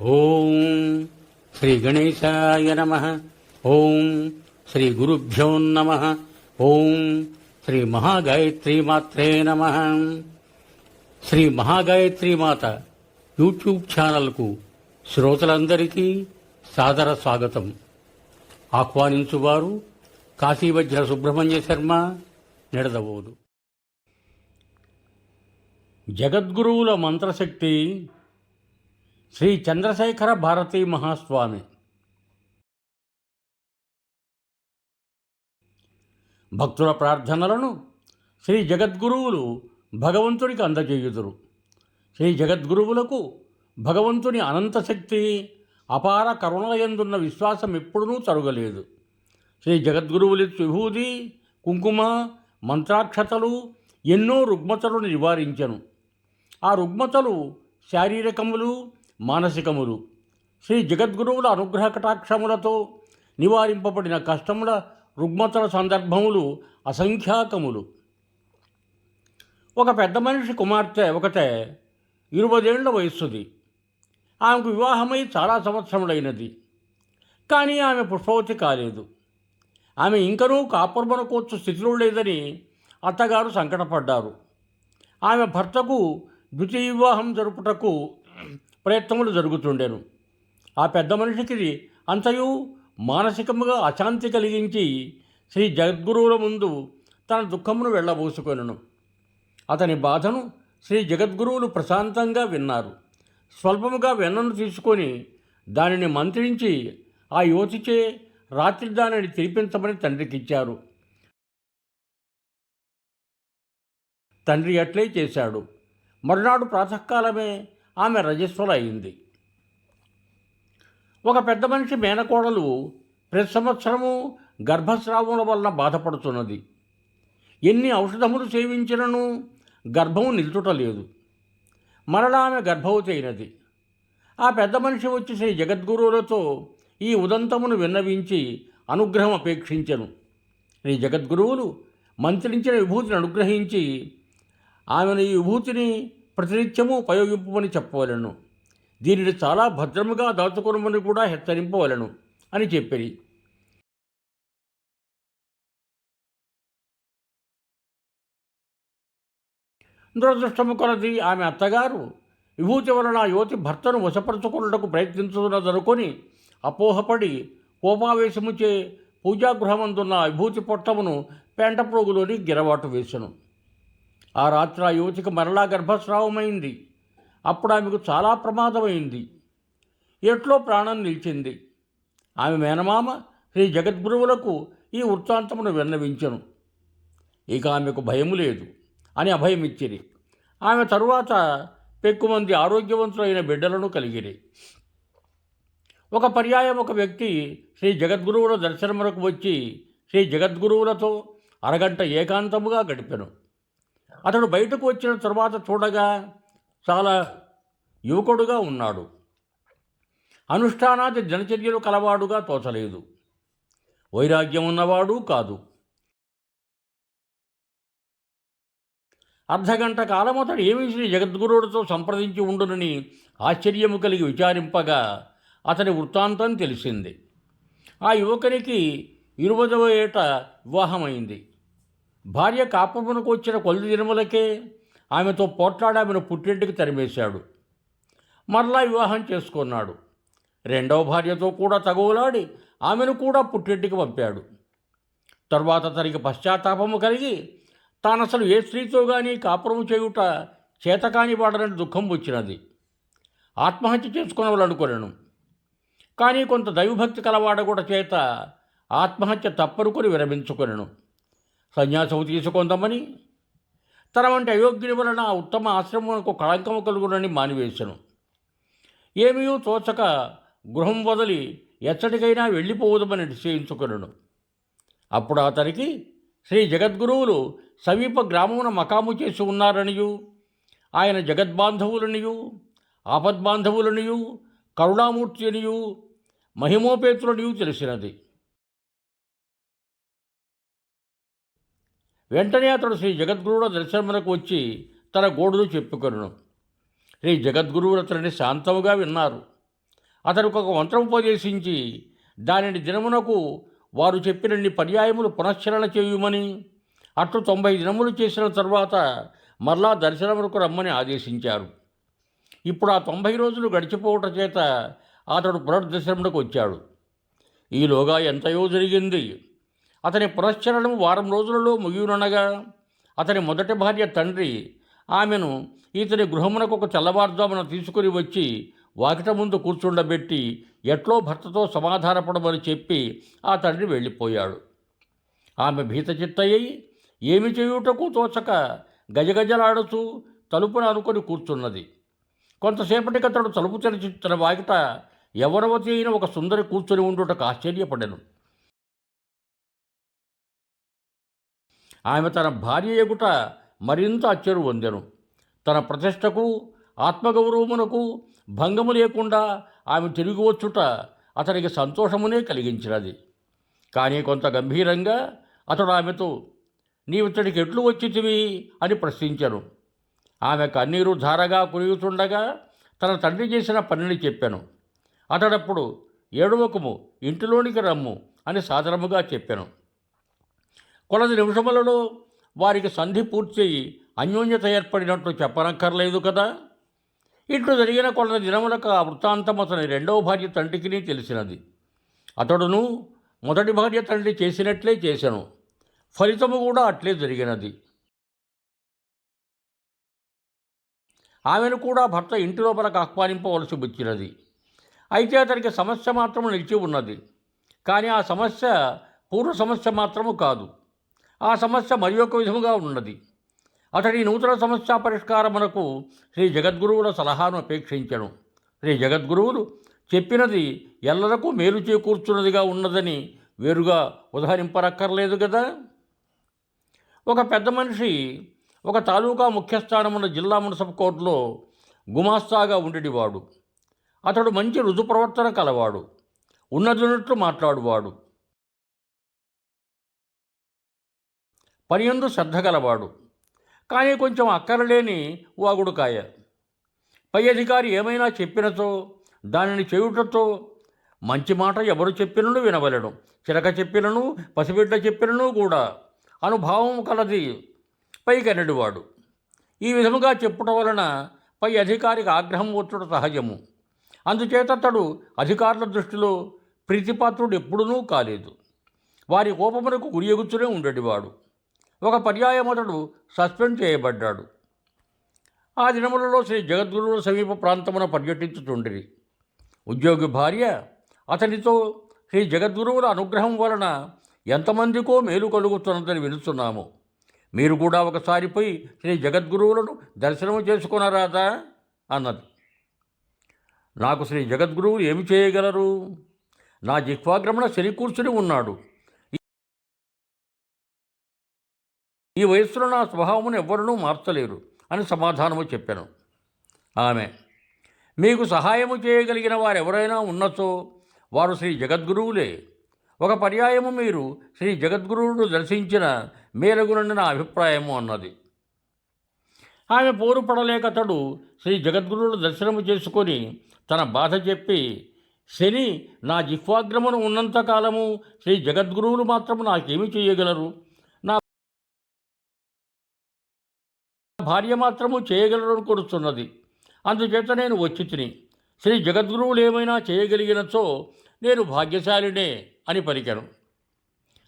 ఓం శ్రీ గణేశాయ నమ. ఓం శ్రీ గురుభ్యో నమ. ఓం శ్రీ మహాగాయత్రి మాత్రే నమ. శ్రీ మహాగాయత్రి మాత యూట్యూబ్ ఛానల్కు శ్రోతలందరికీ సాదర స్వాగతం. ఆహ్వానించువారు కాశీవజ్ర సుబ్రహ్మణ్య శర్మ నిడదవోదు. జగద్గురువుల మంత్రశక్తి శ్రీ చంద్రశేఖర భారతీ మహాస్వామి. భక్తుల ప్రార్థనలను శ్రీ జగద్గురువులు భగవంతుడికి అందజేయుదురు. శ్రీ జగద్గురువులకు భగవంతుని అనంత శక్తి అపార కరుణలయందున్న విశ్వాసం ఎప్పుడూ తరుగలేదు. శ్రీ జగద్గురువులి విభూది కుంకుమ మంత్రాక్షతలు ఎన్నో రుగ్మతలను నివారించను. ఆ రుగ్మతలు శారీరకములు మానసికములు. శ్రీ జగద్గురువుల అనుగ్రహ కటాక్షములతో నివారింపబడిన కష్టముల రుగ్మతల సందర్భములు అసంఖ్యాకములు. ఒక పెద్ద మనిషి కుమార్తె ఒకటే ఇరవదేళ్ళ వయస్సుది. ఆమెకు వివాహమై చాలా సంవత్సరములైనది. కానీ ఆమె పుష్పవతి కాలేదు. ఆమె ఇంకనూ కాపురమునకొచ్చు స్థితిలో లేదని అత్తగారు సంకటపడ్డారు. ఆమె భర్తకు ద్వితీయ వివాహం జరుపుటకు ప్రయత్నములు జరుగుతుండెను. ఆ పెద్ద మనిషికి అంతయు మానసికముగా అశాంతి కలిగించి శ్రీ జగద్గురువుల ముందు తన దుఃఖమును వెళ్ళబోసుకొనను. అతని బాధను శ్రీ జగద్గురువులు ప్రశాంతంగా విన్నారు. స్వల్పముగా వెన్నను తీసుకొని దానిని మంత్రించి ఆ యువతిచే రాత్రి దానిని తిరిపించమని తండ్రికిచ్చారు. తండ్రి అట్లే చేశాడు. మరునాడు ప్రాతకాలమే ఆమె రజిస్టర్ అయింది ఒక పెద్ద మనిషి మేనకోడలు ప్రతి సంవత్సరము గర్భస్రావముల వలన బాధపడుతున్నది. ఎన్ని ఔషధములు సేవించినను గర్భము నిల్చుటలేదు మరలా ఆమె గర్భవతి అయినది ఆ పెద్ద మనిషి వచ్చి శ్రీ జగద్గురువులతో ఈ ఉదంతమును విన్నవించి అనుగ్రహం అపేక్షించెను. శ్రీ జగద్గురువులు మంత్రించిన విభూతిని అనుగ్రహించి ఆమెను ఈ విభూతిని ప్రతినిత్యము ఉపయోగింపమని చెప్పవలను. దీనిని చాలా భద్రముగా దాచుకోనమని కూడా హెచ్చరింపవలను అని చెప్పిరి. దురదృష్టము కొలది ఆమె అత్తగారు విభూతి వలన యువతి భర్తను వశపరచుకున్నటకు ప్రయత్నించున్నదనుకొని అపోహపడి కోపావేశముచే పూజాగృహమందున్న విభూతి పొట్టమును పెంట ప్రోగులోని గిరవాటు వేసెను. ఆ రాత్రి ఆ యువతికి మరలా గర్భస్రావమైంది. అప్పుడు ఆమెకు చాలా ప్రమాదమైంది. ఎట్లో ప్రాణం నిలిచింది. ఆమె మేనమామ శ్రీ జగద్గురువులకు ఈ వృత్తాంతమును విన్నవించెను. ఇక ఆమెకు భయము లేదు అని అభయమిచ్చిరి. ఆమె తరువాత పెక్కుమంది ఆరోగ్యవంతులైన బిడ్డలను కలిగిరి. ఒక పర్యాయం ఒక వ్యక్తి శ్రీ జగద్గురువుల దర్శనములకు వచ్చి శ్రీ జగద్గురువులతో అరగంట ఏకాంతముగా గడిపెను. అతడు బయటకు వచ్చిన తర్వాత చూడగా చాలా యువకుడుగా ఉన్నాడు. అనుష్ఠానాది దినచర్యలు కలవాడుగా తోచలేదు. వైరాగ్యం ఉన్నవాడు కాదు. అర్ధగంట కాలం అతడు ఏమి శ్రీ జగద్గురుడితో సంప్రదించి ఉండునని ఆశ్చర్యము కలిగి విచారింపగా అతని వృత్తాంతం తెలిసింది. ఆ యువకునికి ఇరువదవ ఏట వివాహమైంది. భార్య కాపమునకు వచ్చిన కొద్ది దినములకే ఆమెతో పోట్లాడి ఆమెను పుట్టింటికి తరిమేశాడు. మరలా వివాహం చేసుకున్నాడు. రెండవ భార్యతో కూడా తగువలాడి ఆమెను కూడా పుట్టింటికి పంపాడు. తరువాత తనకి పశ్చాత్తాపము కలిగి తాను అసలు ఏ స్త్రీతో కానీ కాపురము చేయుట చేతకాని వాడనని దుఃఖం వచ్చినది. ఆత్మహత్య చేసుకునవాలనుకొనను కానీ కొంత దైవభక్తి కలవాడ కూడా చేత ఆత్మహత్య తప్పనుకొని విరమించుకొనెను. సన్యాసము తీసుకొందామని తన వంటి అయోగ్యుని వలన ఉత్తమ ఆశ్రమమునకు కళంకము కలుగునని మానివేశను. ఏమీ తోచక గృహం వదిలి ఎచ్చటికైనా వెళ్ళిపోవదమని నిశ్చయించుకున్నాను అప్పుడు అతనికి శ్రీ జగద్గురువులు సమీప గ్రామమున మకాము చేసి ఉన్నారనియు ఆయన జగద్బాంధవులనియు ఆపద్బాంధవులనియు కరుణామూర్తి అనియు మహిమోపేతులనియు తెలిసినది. వెంటనే అతడు శ్రీ జగద్గురువుల దర్శనమునకు వచ్చి తన గోడును చెప్పుకొను శ్రీ జగద్గురువులు అతడిని శాంతముగా విన్నారు. అతనికి ఒక మంత్రం ఉపదేశించి దానిని దినమునకు వారు చెప్పినన్ని పర్యాయములు పునశ్చరణ చేయుమని అట్లు తొంభై దినములు చేసిన తర్వాత మరలా దర్శనములకు రమ్మని ఆదేశించారు. ఇప్పుడు ఆ తొంభై రోజులు గడిచిపోవట చేత అతడు పునర్దర్శనమునకు వచ్చాడు. ఈలోగా ఎంతయో జరిగింది. అతని పునశ్చరణం వారం రోజులలో ముగియునగా అతని మొదటి భార్య తండ్రి ఆమెను ఇతని గృహమునకు ఒక తెల్లవారుజామున తీసుకుని వచ్చి వాకిట ముందు కూర్చుండబెట్టి ఎట్లో భర్తతో సమాధానపడమని చెప్పి ఆ తండ్రి వెళ్ళిపోయాడు. ఆమె భీతచిత్తయ్యి ఏమి చేయుటకు తోచక గజగజలాడుతూ తలుపును అనుకొని కూర్చున్నది. కొంతసేపటికి అతడు తలుపు తెరిచి తన వాకిట ఎవరవతి అయిన ఒక సుందరి కూర్చొని ఉండుటకు ఆశ్చర్యపడెను. ఆమె తన భార్య ఎగుట మరింత అచ్చరు పొందెను తన ప్రతిష్టకు ఆత్మగౌరవమునకు భంగము లేకుండా ఆమె తిరిగి వచ్చుట అతనికి సంతోషమునే కలిగించినది. కానీ కొంత గంభీరంగా అతడు ఆమెతో నీవితడికి ఎట్లు వచ్చితివి? అని ప్రశ్నించాను. ఆమె కన్నీరు ధారగా కురుగుతుండగా తన తండ్రి చేసిన పనిని చెప్పాను. అతడప్పుడు ఏడవకము ఇంటిలోనికి రమ్ము అని సాధారణముగా చెప్పాను. కొలది నిమిషములలో వారికి సంధి పూర్తయి అన్యోన్యత ఏర్పడినట్లు చెప్పనక్కర్లేదు కదా? ఇట్లు జరిగిన కొలది దినములకు ఆ వృత్తాంతం అతని రెండవ భార్య తండ్రికి తెలిసినది. అతడును మొదటి భార్య తండ్రి చేసినట్లే చేశాను ఫలితము కూడా అట్లే జరిగినది. ఆమెను కూడా భర్త ఇంటి లోపలకు ఆహ్వానింపవలసి వచ్చినది. అయితే అతనికి సమస్య మాత్రము నిలిచి ఉన్నది. కానీ ఆ సమస్య పూర్వ సమస్య మాత్రము కాదు. ఆ సమస్య మరి ఒక విధముగా ఉన్నది. అతడి నూతన సమస్య పరిష్కారమునకు శ్రీ జగద్గురువుల సలహాను అపేక్షించను. శ్రీ జగద్గురువులు చెప్పినది ఎల్లరకు మేలు చేకూర్చున్నదిగా ఉన్నదని వేరుగా ఉదహరింపరక్కర్లేదు కదా ఒక పెద్ద మనిషి ఒక తాలూకా ముఖ్యస్థానమున్న జిల్లా మున్సిపల్ కోర్టులో గుమాస్తాగా ఉండేటివాడు. అతడు మంచి రుజు ప్రవర్తన కలవాడు. ఉన్నదిన్నట్లు మాట్లాడువాడు. పనియందు శ్రద్ధ గలవాడు. కానీ కొంచెం అక్కరలేని వాగుడుకాయ పై అధికారి ఏమైనా చెప్పినతో దానిని చేయుటతో మంచి మాట ఎవరు చెప్పినను వినవలెను. చిలక చెప్పినను పసిబిడ్డ చెప్పినను కూడా అనుభావం కలది పైకనడివాడు. ఈ విధముగా చెప్పుట వలన పై అధికారికి ఆగ్రహం వచ్చుట సహజము. అందుచేత అతడు అధికారుల దృష్టిలో ప్రీతిపాత్రుడు ఎప్పుడూ కాలేదు. వారి కోపమునకు గురియగుచ్చునే ఉండేటివాడు. ఒక పర్యాయం అతడు సస్పెండ్ చేయబడ్డాడు. ఆ దినములలో శ్రీ జగద్గురువుల సమీప ప్రాంతమున పర్యటించుతుండిరి ఉద్యోగి భార్య అతనితో శ్రీ జగద్గురువుల అనుగ్రహం వలన ఎంతమందికో మేలు కలుగుతున్నదని వినుతున్నాము మీరు కూడా ఒకసారి పోయి శ్రీ జగద్గురువులను దర్శనం చేసుకున్నారాదా అన్నది. నాకు శ్రీ జగద్గురువులు ఏమి చేయగలరు? నా జిహ్వాగ్రమణ శని కూర్చుని ఉన్నాడు. ఈ వయస్సులో నా స్వభావమును ఎవ్వరూ మార్చలేరు అని సమాధానము చెప్పాను. ఆమె మీకు సహాయము చేయగలిగిన వారు ఎవరైనా ఉన్నచో వారు శ్రీ జగద్గురువులే. ఒక పర్యాయము మీరు శ్రీ జగద్గురువును దర్శించిన మేలగునని నా అభిప్రాయము అన్నది. ఆమె పోరు పడలేకతడు శ్రీ జగద్గురువును దర్శనము చేసుకొని తన బాధ చెప్పి శని నా జిహ్వాగ్రమును ఉన్నంతకాలము శ్రీ జగద్గురువులు మాత్రము నాకేమి చేయగలరు? భార్య మాత్రము చేయగలరని కొడుతున్నది అందుచేత నేను వచ్చి తిని శ్రీ జగద్గురువులు ఏమైనా చేయగలిగినచో నేను భాగ్యశాలినే అని పలికాను.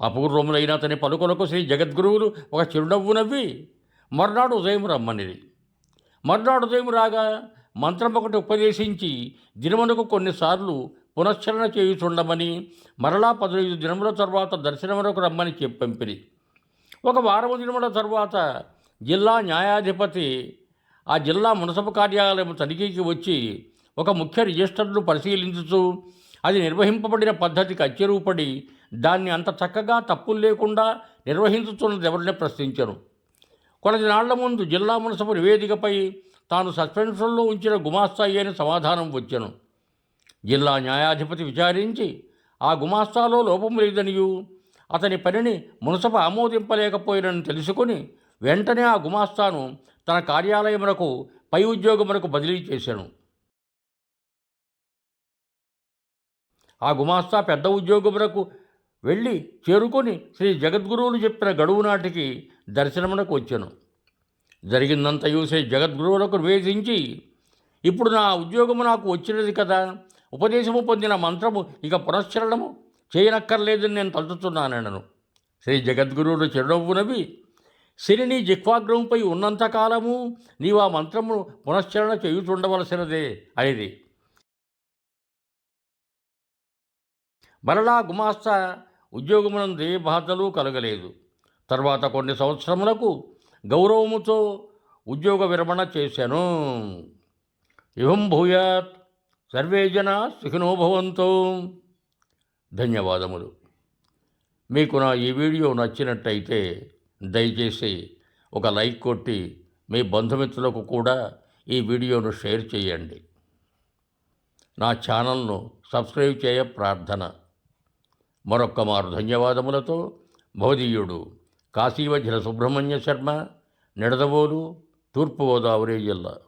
అపూర్వములైన అతని పలుకులకు శ్రీ జగద్గురువులు ఒక చిరునవ్వు నవ్వి మర్నాడు ఉదయం రమ్మనిది. మర్నాడు ఉదయం రాగా మంత్రం ఒకటి ఉపదేశించి దినమునకు కొన్నిసార్లు పునశ్చరణ చేయుచుండమని మరలా పదహైదు దినముల తర్వాత దర్శనమునకు రమ్మని చెప్పంపిరి. ఒక వారము దినముల తర్వాత జిల్లా న్యాయాధిపతి ఆ జిల్లా మున్సబ కార్యాలయం తనిఖీకి వచ్చి ఒక ముఖ్య రిజిస్టర్ను పరిశీలించుతూ అది నిర్వహింపబడిన పద్ధతికి అచ్చెరువుపడి దాన్ని అంత చక్కగా తప్పులు లేకుండా నిర్వహించుతున్నది ఎవరిని ప్రశ్నించను. కొలది నాళ్ళ ముందు జిల్లా మున్సబు నివేదికపై తాను సస్పెన్షన్లో ఉంచిన గుమాస్తాయి అని సమాధానం వచ్చాను. జిల్లా న్యాయాధిపతి విచారించి ఆ గుమాస్తాలో లోపం లేదనియు అతని పనిని మునసభ ఆమోదింపలేకపోయినని తెలుసుకొని వెంటనే ఆ గుమాస్తాను తన కార్యాలయమునకు పై ఉద్యోగమునకు బదిలీ చేశాను. ఆ గుమాస్తా పెద్ద ఉద్యోగమునకు వెళ్ళి చేరుకొని శ్రీ జగద్గురువులు చెప్పిన గడువు నాటికి దర్శనమునకు వచ్చాను. జరిగిందంతయూ శ్రీ జగద్గురువులకు నివేదించి ఇప్పుడు నా ఉద్యోగము నాకు వచ్చినది కదా ఉపదేశము పొందిన మంత్రము ఇక పునశ్చరణము చేయనక్కర్లేదని నేను తలుచుతున్నానను శ్రీ జగద్గురువులు చిరునవ్వునవి శనిని జిహ్వాగ్రహంపై ఉన్నంతకాలము నీవు ఆ మంత్రము పునశ్చరణ చేయుచుండవలసినదే అనేది. మరలా గుమాస్తా ఉద్యోగమునందు ఏ బాధలు కలగలేదు. తర్వాత కొన్ని సంవత్సరములకు గౌరవముతో ఉద్యోగ విరమణ చేశాను ఇవం భూయాత్ సర్వే జన ధన్యవాదములు. మీకు నా ఈ వీడియో నచ్చినట్టయితే దయచేసి ఒక లైక్ కొట్టి మీ బంధుమిత్రులకు కూడా ఈ వీడియోను షేర్ చేయండి. నా ఛానల్ను సబ్స్క్రైబ్ చేయ ప్రార్థన. మరొక్క మారు ధన్యవాదములతో భవదీయుడు కాశీవజ్ర సుబ్రహ్మణ్య శర్మ నిడదవోలు తూర్పుగోదావరి జిల్లా.